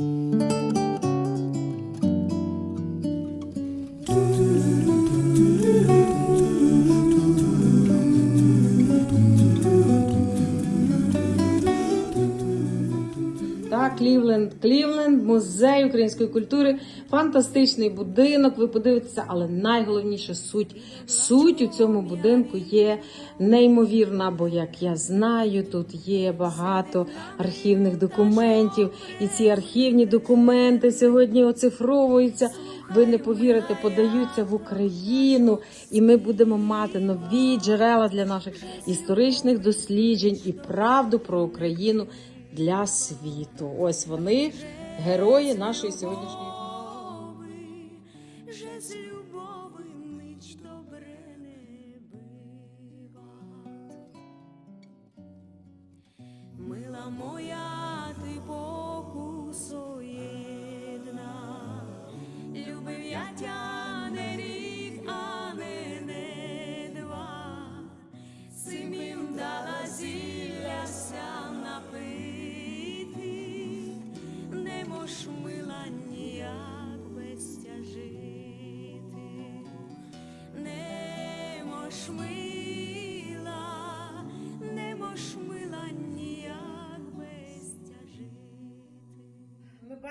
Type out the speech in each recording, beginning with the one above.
you. Клівленд, Клівленд, музей української культури, фантастичний будинок. Ви подивитеся, але найголовніше суть. Суть у цьому будинку є неймовірна, бо як я знаю, тут є багато архівних документів, і ці архівні документи сьогодні оцифровуються. Ви не повірите, подаються в Україну, і ми будемо мати нові джерела для наших історичних досліджень і правду про Україну для світу. Ось вони, герої нашої сьогоднішньої. Мила моя, ти Богу не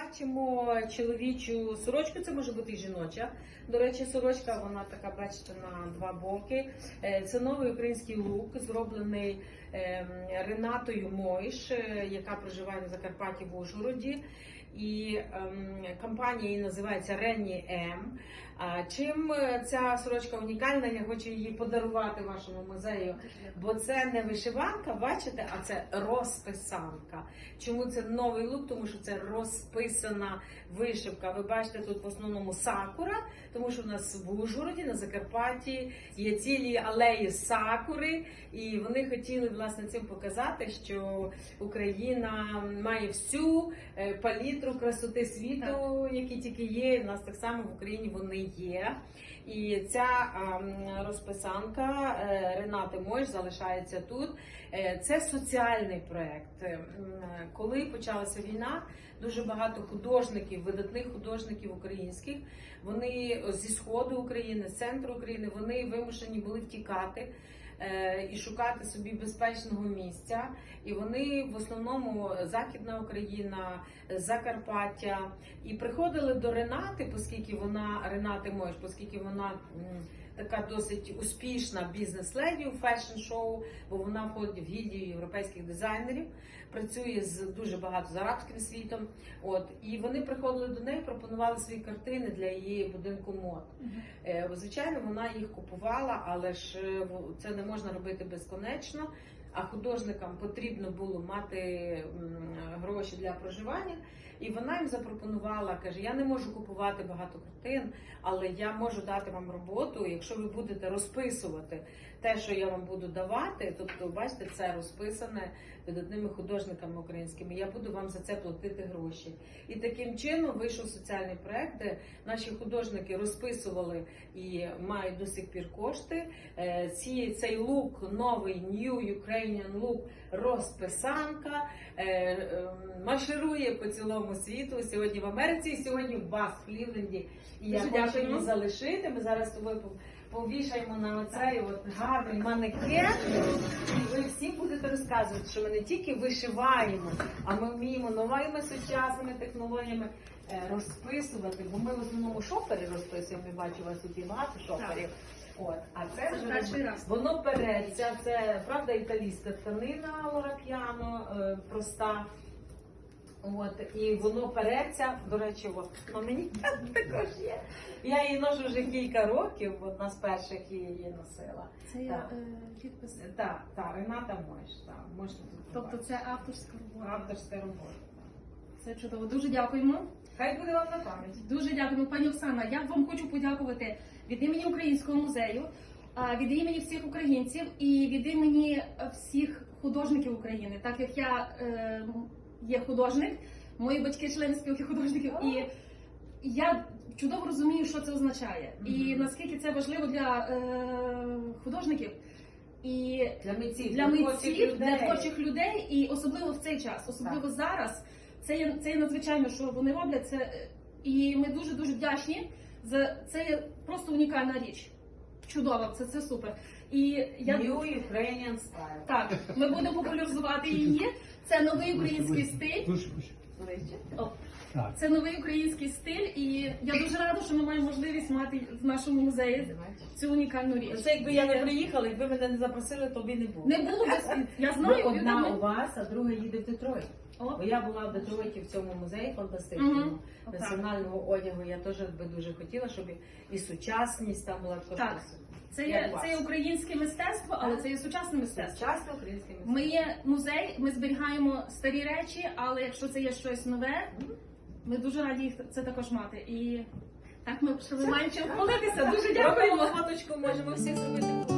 бачимо чоловічу сорочку, це може бути і жіноча. До речі, сорочка вона така, бачите, на два боки. Е, Це новий український лук, зроблений ем, Ренатою Мойш, е, яка проживає на Закарпатті в Ужгороді. І ем, компанія її називається Ренні М. Чим е, ця сорочка унікальна? Я хочу її подарувати вашому музею, бо це не вишиванка, бачите, а це розписанка. Чому це новий лук? Тому що це розписана вишивка. Ви бачите тут в основному сакура, тому що в нас в Ужгороді на Закарпатті є цілі алеї сакури, і вони хотіли власне цим показати, що Україна має всю е, палітру красоти світу, які тільки є. У нас так само в Україні вони є. І ця розписанка е, Ренати Мойш залишається тут. Е, Це соціальний проект. Коли почалася війна, дуже багато художників, видатних художників українських, вони зі сходу України, з центру України, вони вимушені були втікати. е, І шукати собі безпечного місця, і вони в основному Західна Україна, Закарпаття, і приходили до Ренати, оскільки вона Ренати Мойш, оскільки вона така досить успішна бізнес-леді у фешн-шоу, бо вона входить в гільдію європейських дизайнерів, працює з дуже багато з арабським світом. От і вони приходили до неї, пропонували свої картини для її будинку мод. Е, Звичайно, вона їх купувала, але ж е, це не можна робити безконечно. А художникам потрібно було мати гроші для проживання. І вона їм запропонувала, каже: я не можу купувати багато картин, але я можу дати вам роботу, якщо ви будете розписувати те, що я вам буду давати. Тобто, бачите, це розписане видатними художниками українськими. Я буду вам за це платити гроші. І таким чином вийшов соціальний проект, де наші художники розписували і мають до сих пір кошти. Е, Ці, цей лук, новий New Ukrainian Look, розписанка, е, е, марширує по цілому світу. Сьогодні в Америці, і сьогодні в вас, в Клівленді. І я хочу її залишити. Ми зараз з тобою повішаємо на оцей от гарний манекен. І ви всі будете розказувати, що ми не тільки вишиваємо, а ми вміємо новими сучасними технологіями е, розписувати. Бо ми в основному шопери розписуємо. Я бачу, у вас тут є багато шоперів. От, а це Це вже перший раз. воно переться. Це правда італійська тканина лорап'яно, е, проста. От, і воно переться, до речі, от на мені також є. Я її ношу вже кілька років, одна з перших її носила. Це Так. е, підпис. Так, так, Рената Мойш, так, можна тут Тобто це авторська робота. авторська робота. Це чудово. Дуже дякуємо. Хай буде вам на пам'ять. Дуже дякуємо, пані Оксана. Я вам хочу подякувати від імені Українського музею, від імені всіх українців і від імені е, всіх художників України. Так як я е, є художник, мої батьки члени спілки художників, і я чудово розумію, що це означає, і наскільки це важливо для е, художників. І Для митців, для митців, для творчих людей, і особливо в цей час, особливо зараз. Це є це є надзвичайно, що вони роблять. Це і ми дуже дуже вдячні за це є просто унікальна річ. Чудова, це, це супер. І я New Ukrainian style. так, ми будемо популяризувати її. Це новий український стиль. О, Це новий український стиль, і я дуже рада, що ми маємо можливість мати в нашому музеї цю унікальну річ. Це якби я не приїхала, якби мене не запросили, то би не було. Не було я знаю. одна у вас, а друга їде в Детройт. Бо я була в Детройті в цьому музеї фантастичному Мгм. національного одягу. Я теж би дуже хотіла, щоб і сучасність там була також. Так. Це є це є українське мистецтво, але це є сучасне мистецтво. Сучасне українське мистецтво. Ми є музей, ми зберігаємо старі речі, але якщо це є щось нове, ми дуже раді їх це також мати. І так ми ми маємо чим хвалитися. Дуже дякуємо. фоточку, можемо всіх зробити.